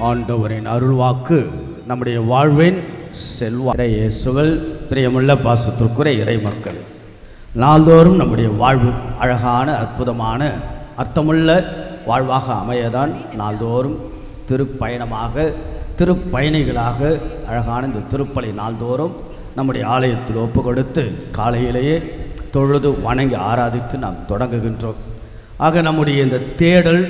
ஆண்டவரின் அருள்வாக்கு நம்முடைய வாழ்வின் செல்வ இயேசுகள் பிரியமுள்ள பாசத்திற்குரிய இறை மக்கள் நாள்தோறும் நம்முடைய வாழ்வு அழகான அற்புதமான அர்த்தமுள்ள வாழ்வாக அமையதான் நாள்தோறும் திருப்பயணமாக திருப்பயணிகளாக அழகான இந்த திருப்பலை நாள்தோறும் நம்முடைய ஆலயத்தில் ஒப்பு கொடுத்து காலையிலேயே தொழுது வணங்கி ஆராதித்து நாம் தொடங்குகின்றோம். ஆக நம்முடைய இந்த தேடல்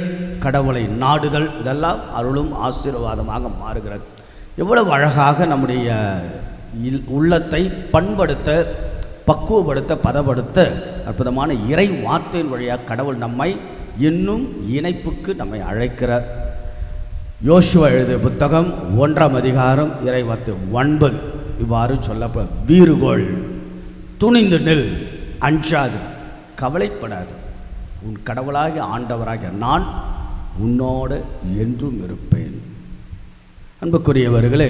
கடவுளை நாடுதல் இதெல்லாம் அருளும் ஆசீர்வாதமாக மாறுகிறது. எவ்வளவு அழகாக நம்முடைய இல்- உள்ளத்தை பண்படுத்த பக்குவப்படுத்த பதப்படுத்த அற்புதமான இறை வார்த்தையின் வழியாக கடவுள் நம்மை இன்னும் இணைப்புக்கு நம்மை அழைக்கிறார். யோசுவா எழுதிய புத்தகம் ஒன்றாம் அதிகாரம் இறைவார்த்தை ஒன்பது. இவ்வாறு சொல்லப்ப வீறுகோள் துணிந்து நெல் அஞ்சாது கவலைப்படாது. உன் கடவுளாகிய ஆண்டவராகிய நான் உன்னோட என்றும் இருப்பேன். அன்புக்குரியவர்களே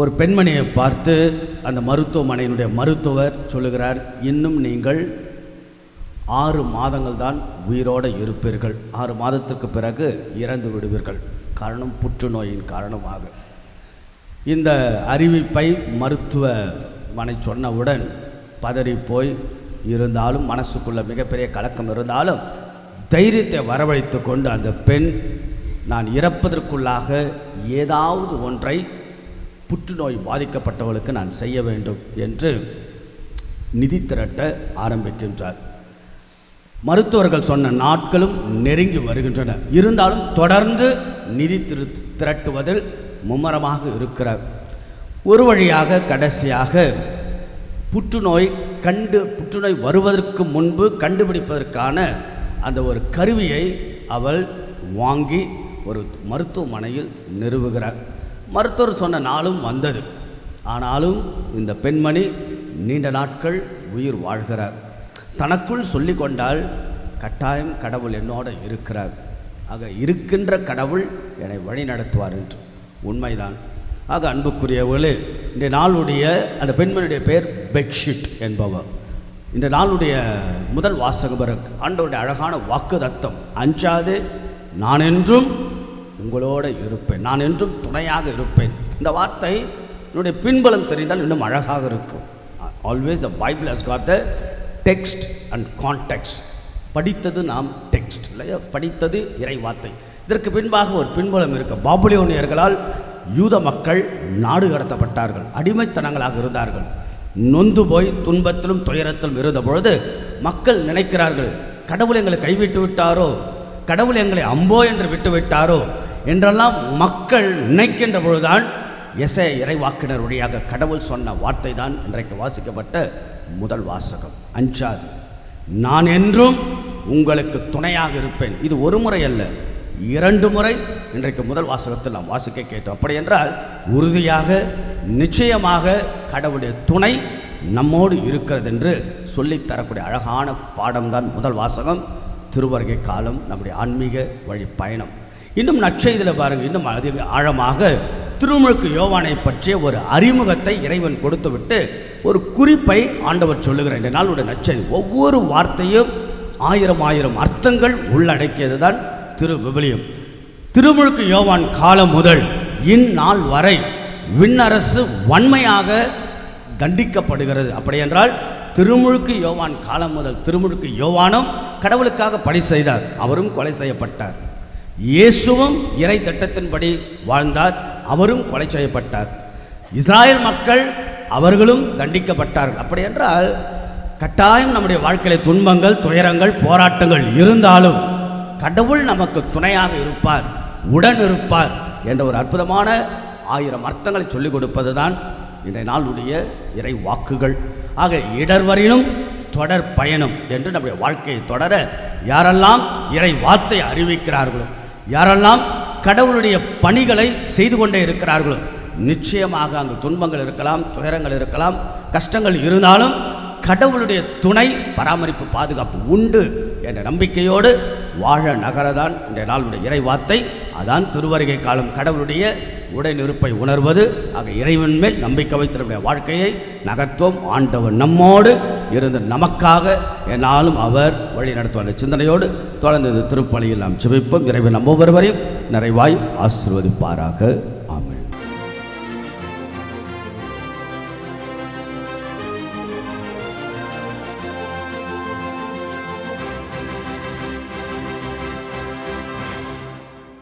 ஒரு பெண்மணியை பார்த்து அந்த மருத்துவமனையினுடைய மருத்துவர் சொல்லுகிறார் இன்னும் நீங்கள் ஆறு மாதங்கள் தான் உயிரோடு இருப்பீர்கள். ஆறு மாதத்துக்கு பிறகு இறந்து விடுவீர்கள். காரணம் புற்றுநோயின் காரணமாக. இந்த அறிவிப்பை மருத்துவமனை சொன்னவுடன் பதறி போய் இருந்தாலும் மனசுக்குள்ள மிகப்பெரிய கலக்கம் இருந்தாலும் தைரியத்தை வரவழைத்து கொண்டு அந்த பெண் நான் இறப்பதற்குள்ளாக ஏதாவது ஒன்றை புற்றுநோய் பாதிக்கப்பட்டவளுக்கு நான் செய்ய வேண்டும் என்று நிதி திரட்ட ஆரம்பிக்கின்றார். மருத்துவர்கள் சொன்ன நாட்களும் நெருங்கி வருகின்றன. இருந்தாலும் தொடர்ந்து நிதி திரு திரட்டுவதில் மும்முரமாக இருக்கிறார். ஒரு வழியாக கடைசியாக புற்றுநோய் கண்டு புற்றுநோய் வருவதற்கு முன்பு கண்டுபிடிப்பதற்கான அந்த ஒரு கருவியை அவள் வாங்கி ஒரு மருத்துவமனையில் நிறுவுகிறார் மருத்துவர் சொன்ன நாளும் வந்தது. ஆனாலும் இந்த பெண்மணி நீண்ட நாட்கள் உயிர் வாழ்கிறார். தனக்குள் சொல்லி கொண்டால் கட்டாயம் கடவுள் என்னோட இருக்கிறார். ஆக இருக்கின்ற கடவுள் என்னை வழி நடத்துவார் என்று. உண்மைதான். ஆக அன்புக்குரியவர்களே இந்த நாளுடைய அந்த பெண்மணியுடைய பெயர் பெட்ஷீட் என்பவர். இந்த நாளுடைய முதல் வாசகபரக் ஆண்டோடைய அழகான வாக்கு தத்தம் அஞ்சாது நான் என்றும் உங்களோட இருப்பேன். நான் என்றும் துணையாக இருப்பேன். இந்த வார்த்தை என்னுடைய பின்பலம் தெரிந்தால் இன்னும் அழகாக இருக்கும். Always the Bible has got the text and context படித்தது நாம் டெக்ஸ்ட் இல்லையா? படித்தது இறை வார்த்தை. இதற்கு பின்பாக ஒரு பின்புலம் இருக்க. பாபுலியோனியர்களால் யூத மக்கள் நாடு கடத்தப்பட்டார்கள். அடிமைத்தனங்களாக இருந்தார்கள். நொந்து போய் துன்பத்திலும் துயரத்திலும் இருந்த பொழுது மக்கள் நினைக்கிறார்கள் கடவுள் எங்களை கைவிட்டு விட்டாரோ? கடவுள் எங்களை அம்போ என்று விட்டு விட்டாரோ? என்றெல்லாம் மக்கள் நினைக்கின்ற பொழுதுதான் எசை இறைவாக்கினர் வழியாக கடவுள் சொன்ன வார்த்தை தான் இன்றைக்கு வாசிக்கப்பட்ட முதல் வாசகம். அஞ்சாது நான் என்றும் உங்களுக்கு துணையாக இருப்பேன். இது ஒரு முறை அல்ல இரண்டு முறை இன்றைக்கு முதல் வாசகத்தில் நாம் வாசிக்க கேட்டோம். அப்படி என்றால் உறுதியாக நிச்சயமாக கடவுளுடைய துணை நம்மோடு இருக்கிறது என்று சொல்லித் தரக்கூடிய அழகான பாடம்தான் முதல் வாசகம். திருவருகை காலம் நம்முடைய ஆன்மீக வழி பயணம். இன்னும் நற்செய்தியில் பாருங்கள் இன்னும் அதிக ஆழமாக திருமுழுக்கு யோவானை பற்றிய ஒரு அறிமுகத்தை இறைவன் கொடுத்துவிட்டு ஒரு குறிப்பை ஆண்டவர் சொல்லுகிற இந்த நாளுடைய நற்செய்தி ஒவ்வொரு வார்த்தையும் ஆயிரம் ஆயிரம் அர்த்தங்கள் உள்ளடக்கியது தான் திரு விபலியம் திருமுழுக்கு யோவான் காலம் முதல் இந்நாள் வரை விண்ணரசு வன்மையாக தண்டிக்கப்படுகிறது. அப்படியென்றால் திருமுழுக்கு யோவான் காலம் முதல் திருமுழுக்கு யோவானும் கடவுளுக்காக பணி செய்தார். அவரும் கொலை செய்யப்பட்டார். இயேசுவும் இறை திட்டத்தின்படி வாழ்ந்தார். அவரும் கொலை செய்யப்பட்டார். இஸ்ராயல் மக்கள் அவர்களும் தண்டிக்கப்பட்டார்கள். அப்படி என்றால் கட்டாயம் நம்முடைய வாழ்க்கையில் துன்பங்கள் துயரங்கள் போராட்டங்கள் இருந்தாலும் கடவுள் நமக்கு துணையாக இருப்பார் உடன் இருப்பார் என்ற ஒரு அற்புதமான ஆயிரம் அர்த்தங்களை சொல்லிக் கொடுப்பது தான் இன்றைய நாளுடைய இறை வாக்குகள். ஆக இடர்வரினும் தொடர் பயணம் என்று நம்முடைய வாழ்க்கையை தொடர யாரெல்லாம் இறை வார்த்தை அறிவிக்கிறார்களோ யாரெல்லாம் கடவுளுடைய பணிகளை செய்து கொண்டே இருக்கிறார்களோ நிச்சயமாக அங்கு துன்பங்கள் இருக்கலாம் துயரங்கள் இருக்கலாம் கஷ்டங்கள் இருந்தாலும் கடவுளுடைய துணை பராமரிப்பு பாதுகாப்பு உண்டு. என்ற நம்பிக்கையோடு வாழ நகரதான் இந்த நாளுடைய இறை வார்த்தை அதான் திருவருகை காலம். கடவுளுடைய உடனிருப்பை உணர்வது. ஆக இறைவன் மேல் நம்பிக்கை வைத்து வாழ்க்கையை நகர்த்துவோம். ஆண்டவன் நம்மோடு இருந்து நமக்காக என்னாலும் அவர் வழி நடத்துவார் சிந்தனையோடு தொடர்ந்து இந்த திருப்பலியில் நாம் ஜெபிப்போம். இறைவன் நம்ம ஒவ்வொருவரையும் நிறைவாய் ஆசீர்வதிப்பாராக.